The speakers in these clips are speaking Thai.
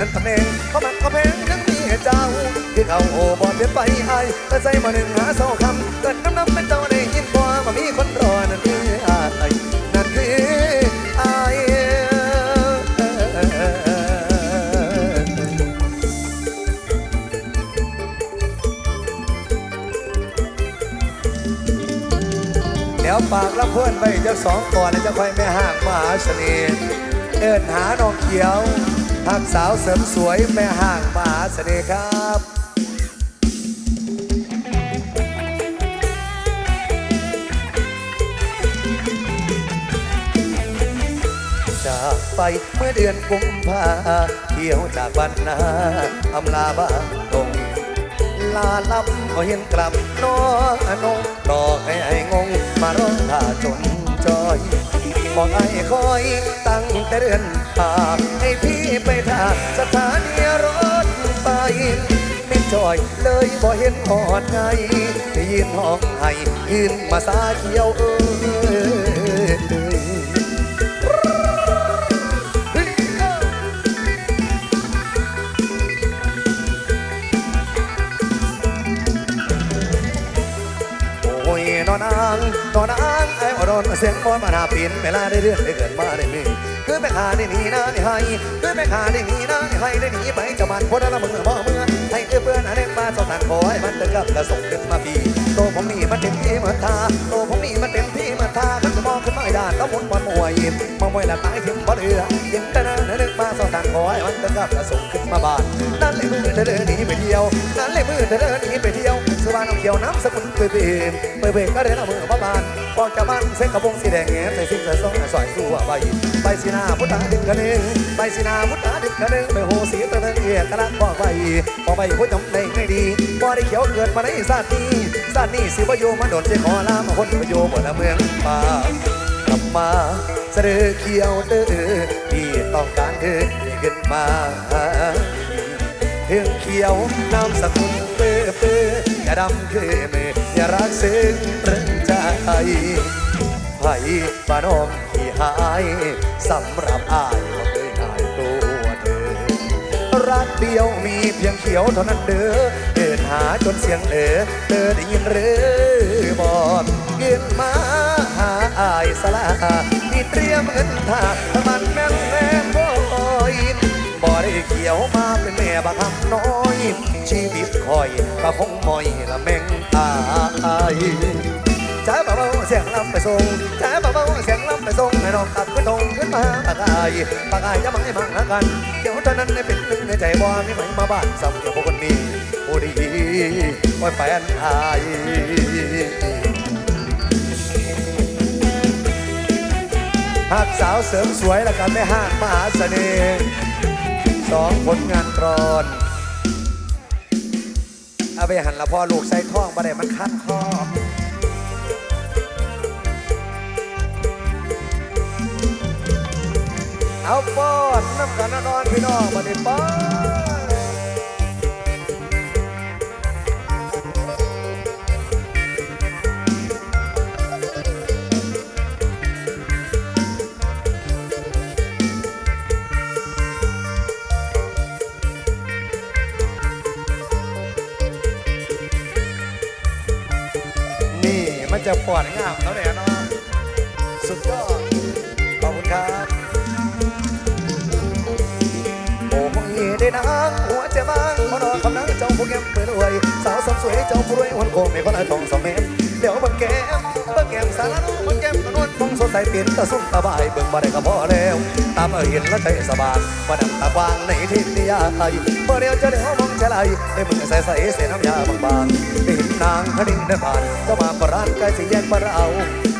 นั้นตำแหน่งเขามักเขาแพงทั้งมีเจ้าที่เขาโอบอดเปลี่ยนไปไอ้แต่ใจมาหนึ่งหาเศร้าคำเกิดน้ำน้ำเป็นเจ้าได้ยินบ่ว่ามีคนรอนั่นคืออานั่นคืออายเดี๋ยวปากรับเพื่อนไปจะสองก่อนแล้วจะค่อยแม่ห่างมหาเสน่ห์เอินหาน้องเขียว ทักสาวเสริมสวยแม่ห่างมหาเสน่ห์ครับจากไปเมื่อเดือนกุมภาเที่ยวจากบ้านนาอำลาบ้านตรงลาลับก็เห็นกลับน้องอนงรอให้ไอ้งงมาร้องท่าจนจอยบอกไอ้คอยตั้งแต่เดือน หาให้พี่ไปท่าสถานีรถไฟไม่จอยเลยบ่เห็นหอดไงได้ยินห้องไห้ยืนมาสาเขียวเอ้ยโอ้ยนอนางนอนางไอ้อดอนเสียงบอลมาหาปีนเวลาได้เรื่องได้เกิดมาได้มีคือแม่ขาได้หนีนะได้ให้คือแม่ขาได้หนีนะได้ให้ได้หนีไปจากบ้านคนละมึงบ่เมื่อให้เพื่อนอันเด็กมาสองทางขอให้มันเดินกับกระส่งขึ้นมาปีโตผมนี่มันเต็มที่มือนทาโตผมนี่มันเต็มที่มือนทาขึ้นมองขึ้นไม่ได้ต้องมุนมันมวยมามวยละตายถึงบ่เรือยังแต่นั้นเด็กมาสองทางขอให้มันเดินกับกระส่งขึ้นมาบ้านนั่นเลยมือเธอเดินหนีไปเที่ยวนั่นเลยมือเธอเดินหนีไปเที่ยวสุวรรณน้ำเขียวน้ำสกุลเปเปเปเปก็เดินเอามือมาบ้านออกจากบ้านเส้นกระบงสีแดงแง่ใส่สิ้นใส่ซองใส่สู้ใบใบสีนาพุทธาดึงกระเนึงใบสีนาพุทธาดึงกระเนึงไปโหสีตะเนงเอียกระลักบอกใบบอกใบพุทธจำในไม่ดีบ่ได้เขียวเกิดมาในชาตินี้ชาตินี้สิบโยมาโดนเจขอลามาคนปโยชน์บนเมืองป่ากลับมาเสด็จเขียวเด้อที่ต้องการเธอให้ขึ้นมาถึงเขียวนำสกุลเปื้อเปื้ออย่าดำคือมือย่ารักซึ้งตรึงใจไผ่บ้านอง ที่หายสำหรับอายบ่เคยหายตัวเธอ รักเดียวมีเพียงเขียวเท่านั้นเด้อเดินหาจนเสียงเออเธอได้ยินหรือบอกเกินมาหาอายสลาที่เตรียมเงินทามันแม่งแม่บอยบ่ได้เกี่ยวมาเป็นแม่บักคำน้อย ชีวิตคอยก็คงมอยละแม่งตาย จ้าบ่าวเสียงลำไปส่งจ้าบ่าวเสียงลำไปส่งให้น้องตัดขึ้นตรงขึ้นมาปากอายปากอายจะมาให้บังหากันเดี๋ยวเท่านั้นได้เป็นหนึ่งในใจบ่มีไหมมาบ้านซ้ำกับพวกคนนี้โอ้ดีโอ้ยแฟนอายหากสาวเสริมสวยและกันไม่ห้างมหาเสน่ห์สองผลงานกรอนเอาไปหันละพ่อลูกใส่ท่องมาได้มันคัดคอ เอาป้อนน้ำกันนะนอนพี่น้องมาดิป้อนนี่มันจะปวดงามแล้วเนี่ยเนาะสุดยอด นางหัวเจ้าบ้างมานอนคำนังเจ้าผู้แก้มเปิดรวยสาวสมสวยเจ้าผู้รวยวันโกไม่คนละทองสองเมตรเดี๋ยวบังแก้มเบังแก้มสารนุบังแก้มกระนวลฟงสดใสเปลี่ยนตะสุ่มตาบายเบิ่งมาได้ก็พอแล้ว ตามเห็นแล้วใจสบายมาดังตากวางในทิศนิยายเมื่อเดียวจะได้มองใจไหลให้มึงใส่ใส่เส้นน้ำยาบางๆได้เห็นนางคดินได้ผ่านก็มาประรานใกล้สิแยกมาเรา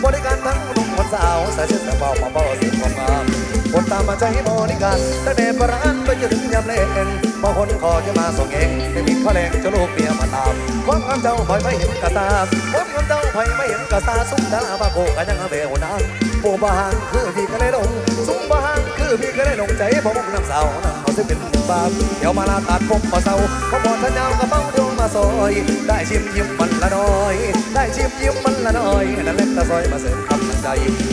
บริการทั้งหนุ่มคนสาวใส่เสื้อเบามาเบาเสียงความงาม คนตามมาใจบริการตั้งแต่ประรานไปจนถึงยามเล่นบางคนขอจะมาส่งเองไม่มีข้อแรงจะลูกเมียมาตามความงามเจ้าคอยไม่เห็นกระตาความงามเจ้าคอยไม่เห็นกระตาสุ้มดาบาโกกันยังเบลนางปูบางคือพี่ก็เลยลงสุ้มบาง อพี่ก็ได้ลงใจผมน้ำเสาน้ำเขาจะเป็นบาปเดี๋ยวมาลาตัดผมมาเศร้าพอพอทันยาวกระเป๋าดวงมาซอย ได้ชิมยิ้มมันละน้อย ได้ชิมยิ้มมันละน้อยนั่นแหละตาซอยมาเสริมคำใจ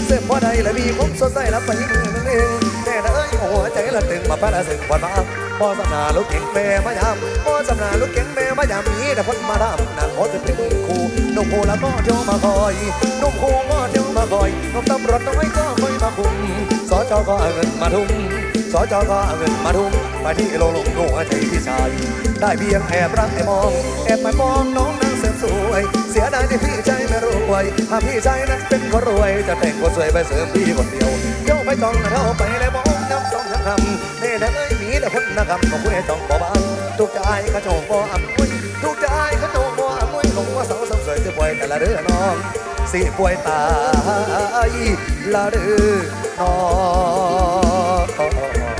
เสริมพอใดและมีผมสดใสรับไปมือนึงเอง นะเอ้ยหัวใจละตึงมาพระละสึงวันมาพ่อสำนาลูกเก่งแม่มายามพ่อสำนาลูกเก่งแม่มายามมีแต่คนมาดำนางขอจะเป็นครูนุ่มโหแล้วก็เที่ยวมาคอยนุ่มโหก็เที่ยวมาคอยนุ่มตำรวจน้อยก็คอยมาคุมสอจอก็เอาเงินมาทุ่มสอจอก็เอาเงินมาทุ่มไปที่โลงลงหัวใจพี่ชายได้เพียงแอบรักแอบมองแอบมามองน้องนางเสริมสวยเสียดายที่พี่ใจไม่รวยหากพี่ใจนั้นเป็นคนรวยจะแต่งคนสวยไปเสริมพี่คนเดียวเที่ยว ไปจองเท่าไปแล้วมองน้ำสองทั้งคำเน่นะเอ้ยมีแต่คนนะคำของคุณไอ้จองบ่บางทุกใจกระโจงบ่อ่ำมุ้ยทุกใจกระโจงบ่อ่ำมุ้ยของว่าสาวสาวสวยจะป่วยแต่ละเรื่องน้องสิป่วยตายละเรื่องน้อง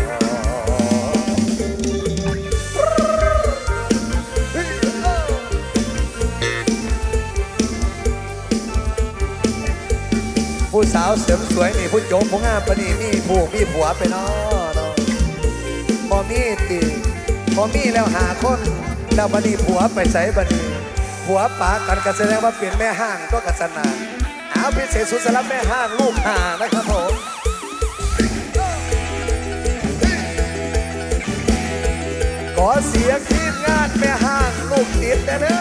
าวเสริมสวยนี่ผู้โจมผู้งามปนี่มีผู้มีผัวไปเนาะเนาะบ่มีติบ่มีแล้วหาคนแล้วบัดนี้ผัวไปใส่บัดนี้ผัวปากันก็แสดงว่าเปลี่ยนแม่ห้างก็กัศนาเอาพิเศษสุดสำหรับแม่ห้างลูกหานะครับผมขอเสียงทีมงานแม่ห้างลูกติดนะเด้อ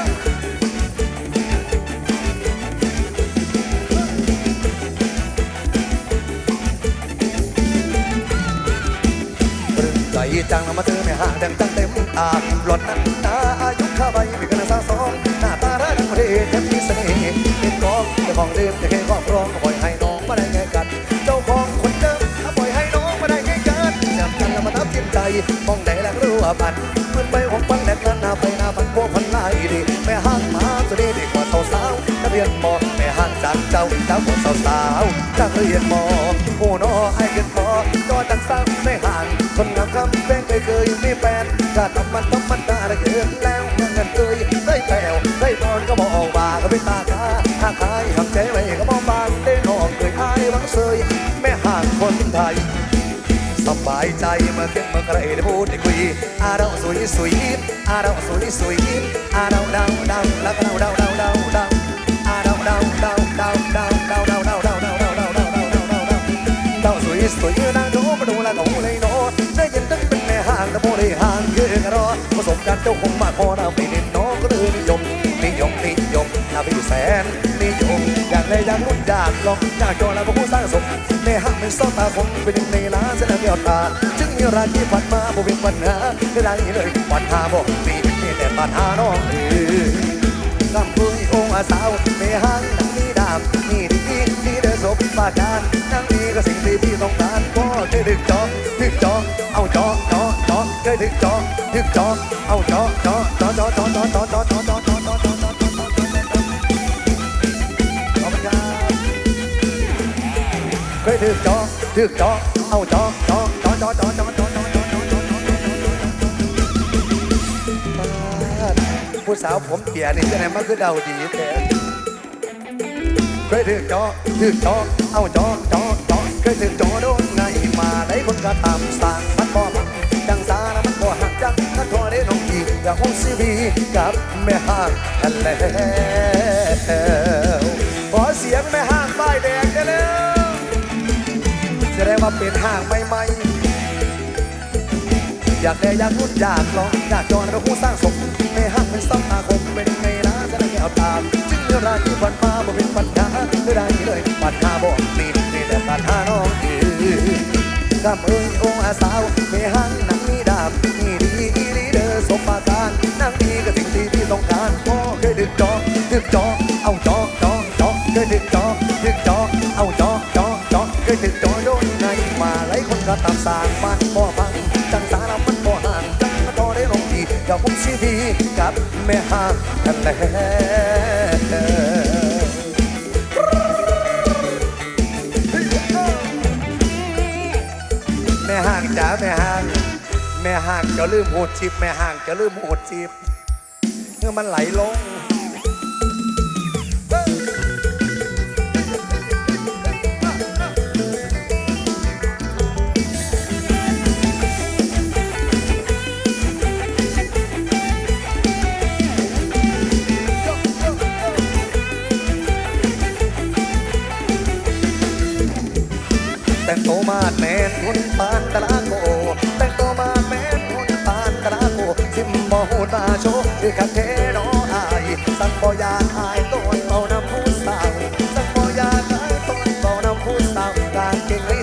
จจังมาเจอแม่ห่างดังจังเต็มตาหลอนนั้นตาอายุข้าใบมีกันสาสองหน้าตาร้ายเรเต็มมีเสน่ห์เป็นกองเจ้าของเดิมจะเคยครอบครองปล่อยให้น้องมาได้ไงกันเจ้าของคนเดิมถ้าปล่อยให้น้องมาได้ไงกันจับกันแล้วมาทับทิมใจมองไหนแล้วรู้ว่าบันมืนไปหกปังแดกนั้นหน้าไปหน้าพันพวกพันลายดีแม่ห่างมาสุดดีกว่าสาวสาวนักเรียนมอแม่ห่างจากเจ้าเจ้าของสาวสาวนักเรียนมอโอ้น้อไอ้เกินพอจอจังสร้างไม่ห่าง แฟนถ้าทำมันทำมันได้เกินแล้วเงินเอ่ยได้แปวได้นอนก็บอกบาก็ไม่ตาคาหากใครทำใจไว้ก็มองบางได้นอกเคยอายวังเซยแม่ห่างคนไทยสบายใจเมื่อเกิดเมื่อใครได้พูดได้คุยอาเราสวยสวยอาเราสวยสวยอาเราดาวดาวแล้วก็ดาวดาวดาวดาวอาเราดาวดาวดาวดาวดาวดาวดาวดาวดาวดาวดาวดาวดาวดาวดาวดาวดาวสวยสวย จ้าคงมาพอเราไปเด่นน้องก็เลยนิยมนิยมนิยมนาไปอยู่แสนนิยมอยากเลยอยากรุ่นอยากลองอยากจอแล้วพวกผู้สร้างสมในห้างเป็นซอตาคงเป็นหนึ่งในล้านแสดงเดียวตาจึงมีราที่ฝันมาบ่เป็นปัญหาไม่ได้เลยปัญหาบ่มีมีแต่ปัญหาน้องเอ๋ยกำพึ่งองอาสาวในห้างนังมีดามมีดีดีเดินสบปาการนั่งมีก็สิ่งที่พี่ต้องการก็เคยดึกจอดึกจอเอาจอจอจอ เคยดึกจอดึกจอเอาจอจอจอจอจอจอจอจอจอจอจอจอจอจอจอจอจอจอจอขอบคุณครับเคยถึกจอถึกจอเอาจอจอจอจอจอจอจอจอจอจอจอจอจอผู้สาวผมเปียนี่จะไหนมันคือเดาดีแต่เคยถึกจอถึกจอเอาจอจอจอเคยถึกจอโดนไงมาได้คนก็ตามสั่ง คงซีบีกับแม่ห้างกันแล้วขอเสียงแม่ห้างป้ายแดงได้แล้วแสดงว่าเป็นห้างใหม่ๆอยากได้อยากรุ่นอยากลองอยากจอนเราคู่สร้างสมในห้างเป็นสัมนาคมเป็นในร้านจะได้แก้วตามจึงเรื่องราที่ฝันมาบ่เป็นปัญหาไม่ได้เลยปัญหาบ่มีมีแต่ปัญหาน้องเอ๋ยกำเอ้ยองอาสาวในห้างหนังมีดาบ สมมาการนั่งดีก็สิ่งที่พี่ต้องการพ่อเคยดึกจอกดึกจอกเอาจอกจอจอเคยดึกจอกดึกจอกเอาจอกจอจอเคยดึกจอโดนไงมาหลายคนก็ตามสางมันบ่อฟังจังสารมันบ่อห่างจังมาต่อได้ลงทีอย่าพุ่งซีทีกับแม่ห่างกันแล้วแม่ห่างจ๋าแม่ห่าง แม่ห่างจะลืมโหดชิบแม่ห่างจะลืมโหดชิบเมื่อมันไหลลง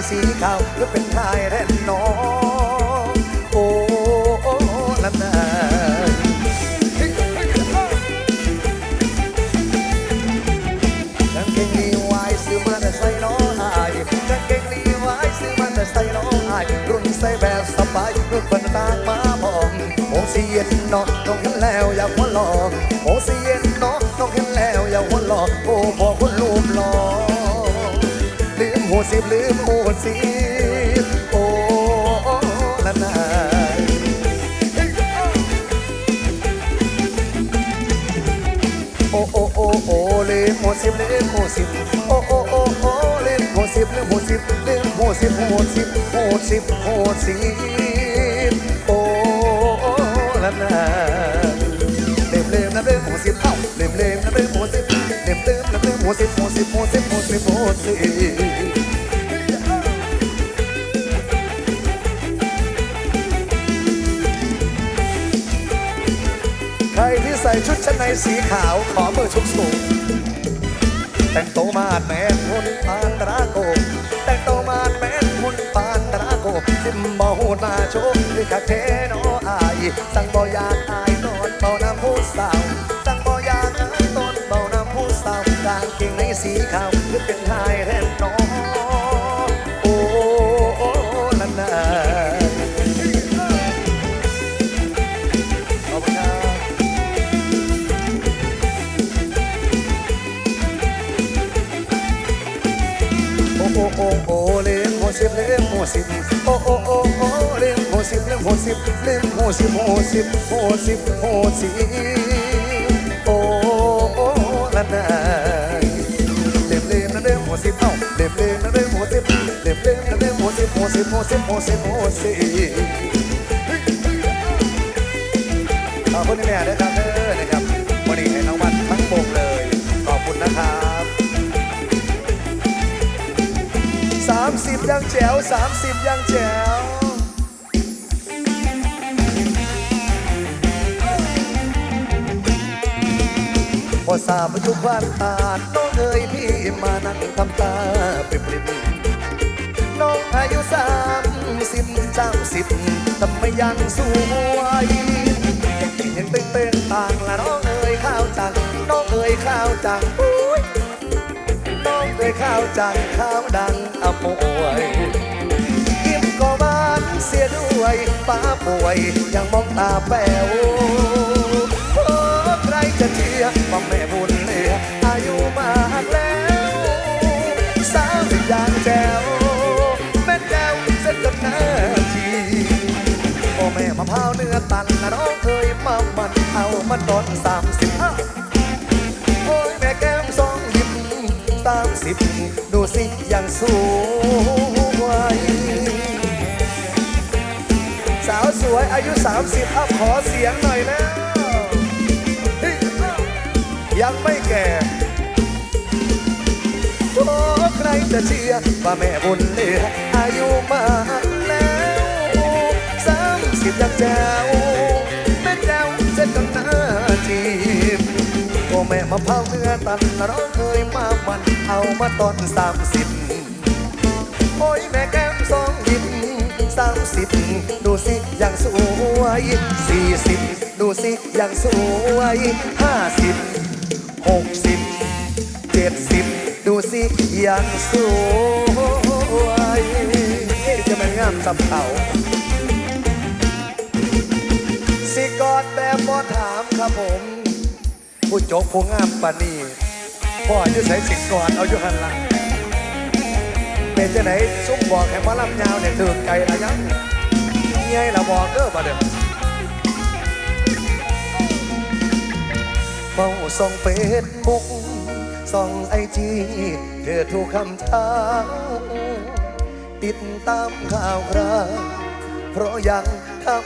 สีขาวหรือเป็นชายแร่นน้องโอ้โอ้ละนายกางเก่งลีวายซื้อมาแต่ใส่น้องอายกางเก่งลีวายซื้อมาแต่ใส่น้องอายรุ่นใส่แบบสบายรุ่นเป็นตางมาพองโอ้สีเย็นเนาะน้องเห็นแล้วอยากหัวหลอกโอ้สีเย็นเนาะน้องเห็นแล้วอยากหัวหลอกโอ้พอคน สิบลืมหัวสิโอ้ละนายโอ้โอ้โอ้โอ้ลืมหัวสิบลืมหัวสิบโอ้โอ้โอ้โอ้ลืมหัวสิบลืมหัวสิบลืมหัวสิบหัวสิบหัวสิบหัวสิบโอ้ละนาลืมลืมนะลืมหัวสิบเอ้าลืมลืมนะลืมหัวสิบลืมลืมนะลืมหัวสิบหัวสิบหัวสิบหัวสิบหัวสิบ สีขาวขอมือชุบสูง แต่งโตมาดแมนหุ่นปานตราโก แต่งโตมาดแมนหุ่นปานตราโกซิมบอหูมาโชว์คือคักเทโนอาย สั่งบอยากอายตอนเบาน้ำผู้สาว สั่งบอยากอายตอนเบาน้ำผู้สาวกางเกงในสีขาวคือเป็นชายแทนน้อง สิบโอ้โอ้โอ้โอ้เลี้ยงหัวสิบเลี้ยงหัวสิบเลี้ยงหัวสิบหัวสิบหัวสิบหัวสิบโอ้โอ้ละนายเลี้ยงเลี้ยงนะเลี้ยงหัวสิบเอ้าเลี้ยงเลี้ยงนะเลี้ยงหัวสิบเลี้ยงเลี้ยงนะเลี้ยงหัวสิบหัวสิบหัวสิบหัวสิบหัวสิบขอบคุณแม่เด้อนะครับ 30 ยังแจ๋ว 30 ยังแจ๋วพอสามอายุควันตาดน้องเอ๋ยพี่มานั่งทำตาปริบปริบน้องอายุสามสิบสามสิบทำไมยังสวยยังตึงเต้นต่างละน้องเอ๋ยข้าวจังน้องเอ๋ยข้าวจังน้องเอ๋ยข้าวจังข้าวดัง ป่วยยังมองตาแป๋วโอ้ใครจะเชื่อว่าแม่บุญเหลืออายุมากแล้วสาวสิยางแจวแม่แจวเส้นกันหน้าทีโอ้แม่มะพร้าวเนื้อตันนะน้องเคยมามันเอามันตอนสามสิบห้าโอ้ยแม่แก้มสองหยิบสามสิบดูสิยังสวย อายุ 30อัพขอเสียงหน่อยแล้ว ยังไม่แก่โอ้ใครจะเชื่อว่าแม่บุญเหลืออายุมากแล้วสามสิบยังแจ๋วแม่แจ๋วเส้นกันหน้าจีบโอ้แม่มะพร้าเนื้อตันเราเคยมามันเอามาตอนสามสิบโอ้ยแม่แก้มสองหิน สามสิบดูสิยังสวยสี่สิบดูสิยังสวยห้าสิบหกสิบเจ็ดสิบดูสิยังสวยจะมันงามสับเขาสิกอดแบบบ่ถามครับผม ผู้จกผู้งามปานีพ่ออายุใส่สิกอนเอาอยู่หันหลัง เป็นจะไหนซุ้มบอกให้มาลำยาวเนี่ยถือไก่ละยังไงละบอกเด้อมาเด้อเฝ้าส่องเฟซบุ๊กส่องไอจีเธอถูกคำถามติดตามข่าวคราวเพราะยังทำ